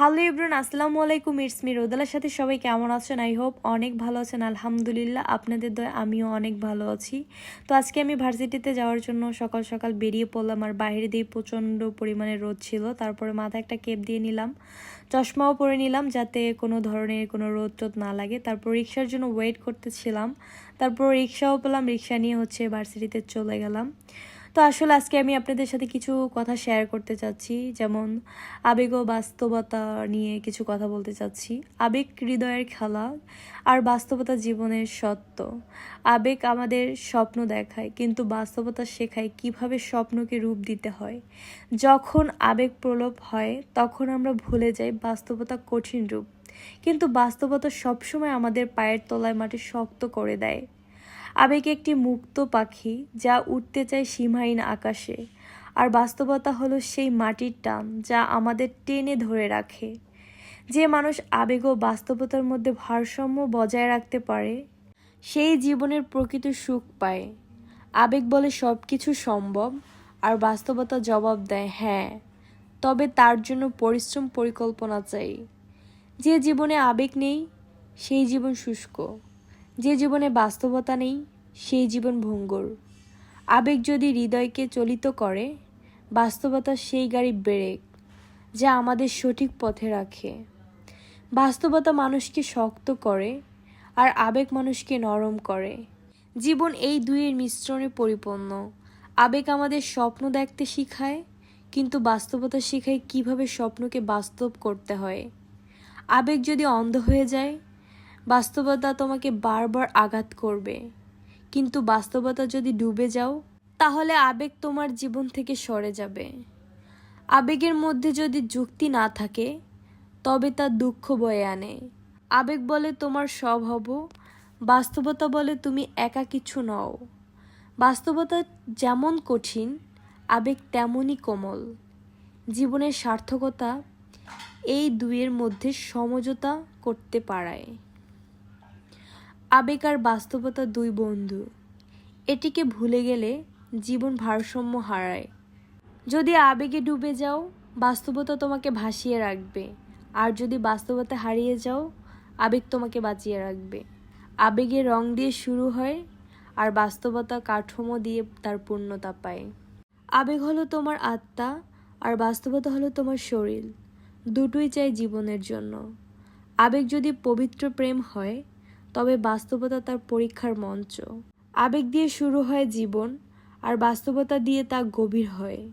Hello Ibran আসসালামু আলাইকুম, it's me রোদালার সাথে সবাই কেমন আছেন? আই হোপ অনেক ভালো আছেন, আলহামদুলিল্লাহ। আপনাদের দয়, আমিও অনেক ভালো আছি। তো আজকে আমি ভার্সিটিতে যাওয়ার জন্য সকাল সকাল বেরিয়ে পড়লাম আর বাইরে দিয়ে প্রচণ্ড পরিমাণে রোদ ছিল। তারপরে মাথায় একটা কেপ দিয়ে নিলাম, চশমাও পরে নিলাম যাতে কোনো ধরনের কোনো রোদ টোদ না লাগে। তারপর রিক্সার জন্য ওয়েট করতেছিলাম। তারপর রিক্সাও পেলাম, রিক্সা নিয়ে হচ্ছে ভার্সিটিতে চলে গেলাম। তো আসলে আজকে আমি আপনাদের সাথে কিছু কথা শেয়ার করতে চাচ্ছি। যেমন আবেগ ও বাস্তবতা নিয়ে কিছু কথা বলতে চাচ্ছি। আবেগ হৃদয়ের খেলা আর বাস্তবতা জীবনের সত্য। আবেগ আমাদের স্বপ্ন দেখায়, কিন্তু বাস্তবতা শেখায় কীভাবে স্বপ্নকে রূপ দিতে হয়। যখন আবেগ প্রলোভ হয়, তখন আমরা ভুলে যাই বাস্তবতা কঠিন রূপ। কিন্তু বাস্তবতা সবসময় আমাদের পায়ের তলায় মাটি শক্ত করে দেয়। আবেগ একটি মুক্ত পাখি যা উঠতে চায় সীমাহীন আকাশে। আর বাস্তবতা হলো সেই মাটির টান যা আমাদের টেনে ধরে রাখে। যে মানুষ আবেগ ও বাস্তবতার মধ্যে ভারসাম্য বজায় রাখতে পারে, সেই জীবনের প্রকৃত সুখ পায়। আবেগ বলে সব কিছু সম্ভব, আর বাস্তবতা জবাব দেয় হ্যাঁ তবে তার জন্য পরিশ্রম পরিকল্পনা চাই। যে জীবনে আবেগ নেই, সেই জীবন শুষ্ক। যে জীবনে বাস্তবতা নেই, সেই জীবন ভঙ্গুর। আবেগ যদি হৃদয়কে চলিত করে, বাস্তবতা সেই গাড়ি ব্রেক, যা আমাদের সঠিক পথে রাখে। বাস্তবতা মানুষকে শক্ত করে আর আবেগ মানুষকে নরম করে। জীবন এই দুইয়ের মিশ্রণে পরিপূর্ণ। আবেগ আমাদের স্বপ্ন দেখতে শিখায়, কিন্তু বাস্তবতা শেখায় কীভাবে স্বপ্নকে বাস্তব করতে হয়। আবেগ যদি অন্ধ হয়ে যায় বাস্তবতা তোমাকে বারবার আঘাত করবে। কিন্তু বাস্তবতা যদি ডুবে যাও, তাহলে আবেগ তোমার জীবন থেকে সরে যাবে। আবেগের মধ্যে যদি যুক্তি না থাকে, তবে তা দুঃখ বয়ে আনে। আবেগ বলে তোমার সব হব, বাস্তবতা বলে তুমি একা কিছু নও। বাস্তবতা যেমন কঠিন, আবেগ তেমনই কোমল। জীবনের সার্থকতা এই দুইয়ের মধ্যে সমঝোতা করতে পারায়। আবেগ আর বাস্তবতা দুই বন্ধু। এটিকে ভুলে গেলে জীবন ভারসাম্য হারায়। যদি আবেগে ডুবে যাও, বাস্তবতা তোমাকে ভাসিয়ে রাখবে। আর যদি বাস্তবতা হারিয়ে যাও, আবেগ তোমাকে বাঁচিয়ে রাখবে। আবেগে রং দিয়ে শুরু হয়, আর বাস্তবতা কাঠামো দিয়ে তার পূর্ণতা পায়। আবেগ হলো তোমার আত্মা, আর বাস্তবতা হলো তোমার শরীর। দুটোই চাই জীবনের জন্য। আবেগ যদি পবিত্র প্রেম হয় তবে বাস্তবতা তার পরীক্ষার মঞ্চ। আবেগ দিয়ে শুরু হয় জীবন, আর বাস্তবতা দিয়ে তা গভীর হয়।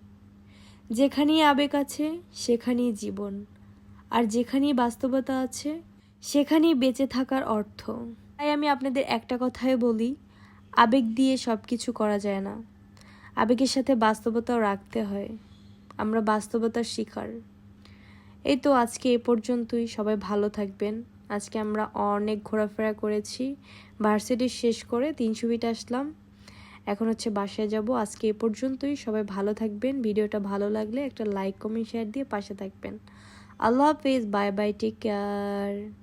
যেখানেই আবেগ আছে, সেখানেই জীবন, আর যেখানেই বাস্তবতা আছে, সেখানেই বেঁচে থাকার অর্থ। তাই আমি আপনাদের একটা কথাই বলি, আবেগ দিয়ে সব কিছু করা যায় না। আবেগের সাথে বাস্তবতাও রাখতে হয়। আমরা বাস্তবতার শিকার। এই তো আজকে এ পর্যন্তই। সবাই ভালো থাকবেন। আজকে আমরা অনেক ঘোরাফেরা করেছি। ভার্সিটি শেষ করে তিনশো ছবিটা আসলাম। এখন হচ্ছে বাসায় যাব। আজকে এ পর্যন্তই। সবাই ভালো থাকবেন। ভিডিওটা ভালো লাগলে একটা লাইক, কমেন্ট শেয়ার দিয়ে পাশে থাকবেন। আল্লাহ হাফিজ। Bye bye. Take care.